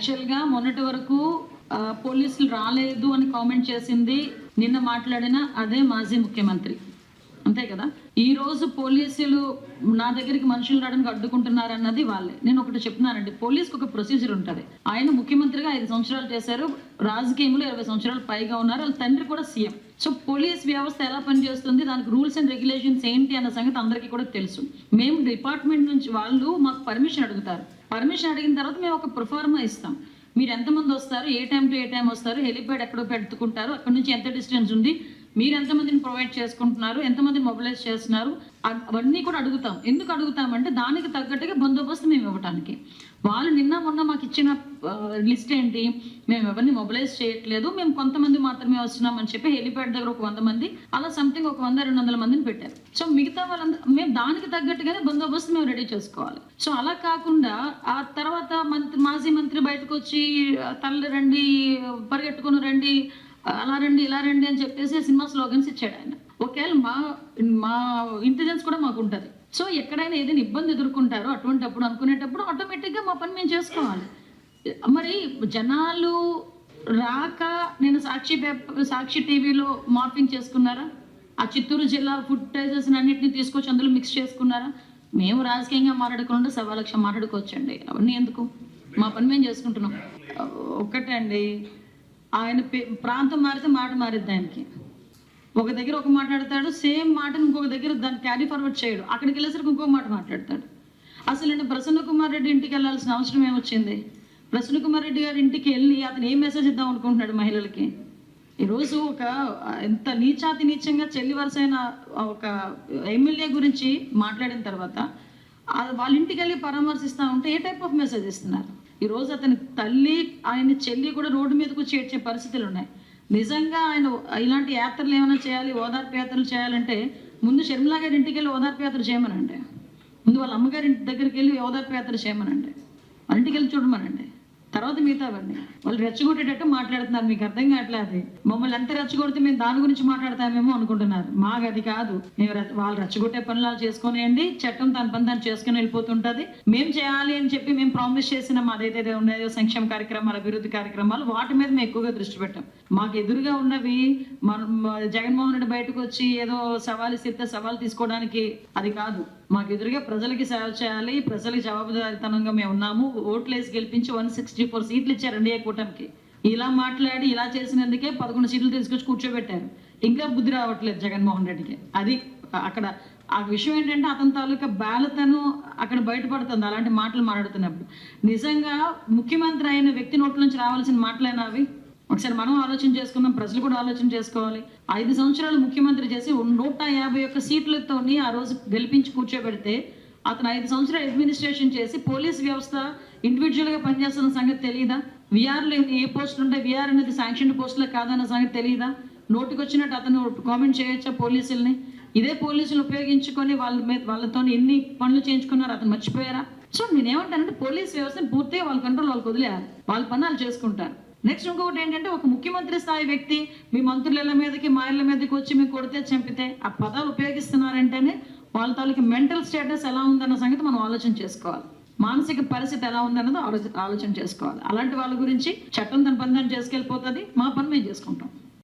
యాక్చువల్గా మొన్నటి వరకు పోలీసులు రాలేదు అని కామెంట్ చేసింది నిన్న మాట్లాడిన అదే మాజీ ముఖ్యమంత్రి. అంతే కదా? ఈ రోజు పోలీసులు నా దగ్గరికి మనుషులు రావడానికి అడ్డుకుంటున్నారు అన్నది వాళ్ళే. నేను ఒకటి చెప్తున్నానండి పోలీస్కి ఒక ప్రొసీజర్ ఉంటుంది. ఆయన ముఖ్యమంత్రిగా ఐదు సంవత్సరాలు చేశారు రాజకీయంలో ఇరవై సంవత్సరాలు పైగా ఉన్నారు వాళ్ళ తండ్రి కూడా సీఎం. సో పోలీస్ వ్యవస్థ ఎలా పనిచేస్తుంది దానికి రూల్స్ అండ్ రెగ్యులేషన్స్ ఏంటి అన్న సంగతి అందరికీ కూడా తెలుసు. మేము డిపార్ట్మెంట్ నుంచి వాళ్ళు మాకు పర్మిషన్ అడుగుతారు. పర్మిషన్ అడిగిన తర్వాత మేము ఒక ప్రొఫార్మా ఇస్తాం. మీరు ఎంతమంది వస్తారు? ఏ టైం టు ఏ టైం వస్తారు? హెలిప్యాడ్ ఎక్కడో పెట్టుకుంటారు. అక్కడ నుంచి ఎంత డిస్టెన్స్ ఉంది? మీరు ఎంతమందిని ప్రొవైడ్ చేసుకుంటున్నారు? ఎంతమందిని మొబిలైజ్ చేస్తున్నారు? అవన్నీ కూడా అడుగుతాం. ఎందుకు అడుగుతామంటే దానికి తగ్గట్టుగా బందోబస్తు మేము ఇవ్వటానికి. వాళ్ళు నిన్న మొన్న మాకు ఇచ్చిన లిస్ట్ ఏంటి? మేము ఎవరిని మొబిలైజ్ చేయట్లేదు. మేము కొంతమంది మాత్రమే వస్తున్నామని చెప్పి హెలిప్యాడ్ దగ్గర ఒక వంద మంది అలా సంథింగ్ ఒక వంద రెండు వందల మందిని పెట్టారు. సో మిగతా వాళ్ళందరూ మేము దానికి తగ్గట్టుగానే బందోబస్తు మేము రెడీ చేసుకోవాలి. సో అలా కాకుండా ఆ తర్వాత మంత్రి మాజీ మంత్రి బయటకు వచ్చి తల్లి రండి పరిగెట్టుకుని రండి అలా రండి ఇలా రండి అని చెప్పేసి సినిమా స్లోగన్స్ ఇచ్చాడు ఆయన. ఒకవేళ మా మా ఇంటెలిజెన్స్ కూడా మాకు ఉంటుంది. సో ఎక్కడైనా ఏదైనా ఇబ్బంది ఎదుర్కొంటారో అటువంటి అప్పుడు అనుకునేటప్పుడు ఆటోమేటిక్గా మా పని మేము చేసుకోవాలి. మరి జనాలు రాక నేను సాక్షి పేపర్ సాక్షి టీవీలో మార్పింగ్ చేసుకున్నారా? ఆ చిత్తూరు జిల్లా ఫుడ్ టైజెస్ అన్నింటినీ తీసుకొచ్చి అందులో మిక్స్ చేసుకున్నారా? మేము రాజకీయంగా మాట్లాడుకుంటే సవా లక్ష మాట్లాడుకోవచ్చండి. అవన్నీ ఎందుకు? మా పని మేము చేసుకుంటున్నాం. ఒక్కటే అండి. ఆయన పే- ప్రాంతం మారితే మాట మారిద్ది ఆయనకి. ఒక దగ్గర ఒక మాట్లాడతాడు సేమ్ మాటను ఇంకొక దగ్గర దాన్ని క్యారీ ఫార్వర్డ్ చేయడు. అక్కడికి వెళ్ళేసరికి ఇంకొక మాట మాట్లాడతాడు. అసలు నేను ప్రసన్న కుమార్ రెడ్డి ఇంటికి వెళ్ళాల్సిన అవసరం ఏమొచ్చింది? ప్రసన్న కుమార్ రెడ్డి గారి ఇంటికి వెళ్ళి అతను ఏం మెసేజ్ ఇద్దాం అనుకుంటున్నాడు మహిళలకి? ఈరోజు ఒక ఎంత నీచాతి నీచంగా చెల్లి వరుసైన ఒక ఎమ్మెల్యే గురించి మాట్లాడిన తర్వాత వాళ్ళ ఇంటికి వెళ్ళి పరామర్శిస్తూ ఉంటే ఏ టైప్ ఆఫ్ మెసేజ్ ఇస్తున్నారు? ఈరోజు అతని తల్లి ఆయన చెల్లి కూడా రోడ్డు మీదకు చేర్చే పరిస్థితులు ఉన్నాయి. నిజంగా ఆయన ఇలాంటి యాత్రలు ఏమైనా చేయాలి ఓదార్పు యాత్రలు చేయాలంటే ముందు షర్మిలా గారి ఇంటికి వెళ్ళి ఓదార్పు యాత్ర చేయమనండి. ముందు వాళ్ళ అమ్మగారి ఇంటి దగ్గరికి వెళ్ళి ఓదార్పు యాత్ర చేయమనండి. వాళ్ళ ఇంటికి వెళ్ళి చూడమనండి. తర్వాత మిగతావన్నీ వాళ్ళు రెచ్చగొట్టేటట్టు మాట్లాడుతున్నారు. మీకు అర్థం కావట్లేదు మమ్మల్ని ఎంత రెచ్చగొడితే మేము దాని గురించి మాట్లాడతామేమో అనుకుంటున్నారు. మాకు అది కాదు. మేము వాళ్ళు రెచ్చగొట్టే పనులు వాళ్ళు చేసుకునేయండి. చట్టం తన పని తను చేసుకుని వెళ్ళిపోతుంటది. మేము చేయాలి అని చెప్పి మేము ప్రామిస్ చేసిన మాదైతే ఉన్నాయో సంక్షేమ కార్యక్రమాలు అభివృద్ధి కార్యక్రమాలు వాటి మీద మేము ఎక్కువగా దృష్టి పెట్టాం. మాకు ఎదురుగా ఉన్నవి మన జగన్మోహన్ రెడ్డి బయటకు వచ్చి ఏదో సవాలు ఇస్తే సవాలు తీసుకోవడానికి అది కాదు. మాకు ఎదురుగా ప్రజలకి సేవ చేయాలి ప్రజలకి జవాబుదారితనంగా మేము ఉన్నాము. ఓట్లేసి గెలిపించి వన్ సిక్స్టీ ఫోర్ సీట్లు ఇచ్చారు ఎన్డీఏ కూటమికి. ఇలా మాట్లాడి ఇలా చేసినందుకే పదకొండు సీట్లు తీసుకొచ్చి కూర్చోబెట్టారు. ఇంకా బుద్ధి రావట్లేదు జగన్మోహన్ రెడ్డికి. అది అక్కడ ఆ విషయం ఏంటంటే అతని తాలూకా బాలతను అక్కడ బయటపడుతుంది అలాంటి మాటలు మాట్లాడుతున్నప్పుడు. నిజంగా ముఖ్యమంత్రి అయిన వ్యక్తి నోట్ల నుంచి రావాల్సిన మాటలేనా అవి? ఒకసారి మనం ఆలోచన చేసుకుందాం ప్రజలు కూడా ఆలోచన చేసుకోవాలి. ఐదు సంవత్సరాలు ముఖ్యమంత్రి చేసి నూట యాభై ఒక్క సీట్లతోని ఆ రోజు గెలిపించి కూర్చోబెడితే అతను ఐదు సంవత్సరాలు అడ్మినిస్ట్రేషన్ చేసి పోలీస్ వ్యవస్థ ఇండివిజువల్గా పనిచేస్తున్న సంగతి తెలియదా విఆర్లో ఏ పోస్టులు ఉంటాయి? విఆర్ అనేది శాంక్షన్ పోస్టులే కాదన్న సంగతి తెలియదా నోటికి వచ్చినట్టు అతను కామెంట్ చేయొచ్చా పోలీసుల్ని? ఇదే పోలీసులు ఉపయోగించుకొని వాళ్ళ మీద వాళ్ళతో ఎన్ని పనులు చేయించుకున్నారు అతను మర్చిపోయారా? సో నేనేమంటానంటే పోలీస్ వ్యవస్థను పూర్తిగా వాళ్ళ కంట్రోల్ వాళ్ళకి వదిలేయాలి. వాళ్ళ పని వాళ్ళు చేసుకుంటారు. నెక్స్ట్ ఇంకొకటి ఏంటంటే ఒక ముఖ్యమంత్రి స్థాయి వ్యక్తి మీ మంత్రుల మీదకి మా ఇళ్ళ మీదకి వచ్చి మీకు కొడితే చంపితే ఆ పదాలు ఉపయోగిస్తున్నారంటేనే వాళ్ళ తాలూకు మెంటల్ స్టేటస్ ఎలా ఉందన్న సంగతి మనం ఆలోచన చేసుకోవాలి. మానసిక పరిస్థితి ఎలా ఉందన్నది ఆలోచన ఆలోచన చేసుకోవాలి. అలాంటి వాళ్ళ గురించి చట్టం తన పని తను చేసుకెళ్ళిపోతుంది మా పని మేము చేసుకుంటాం.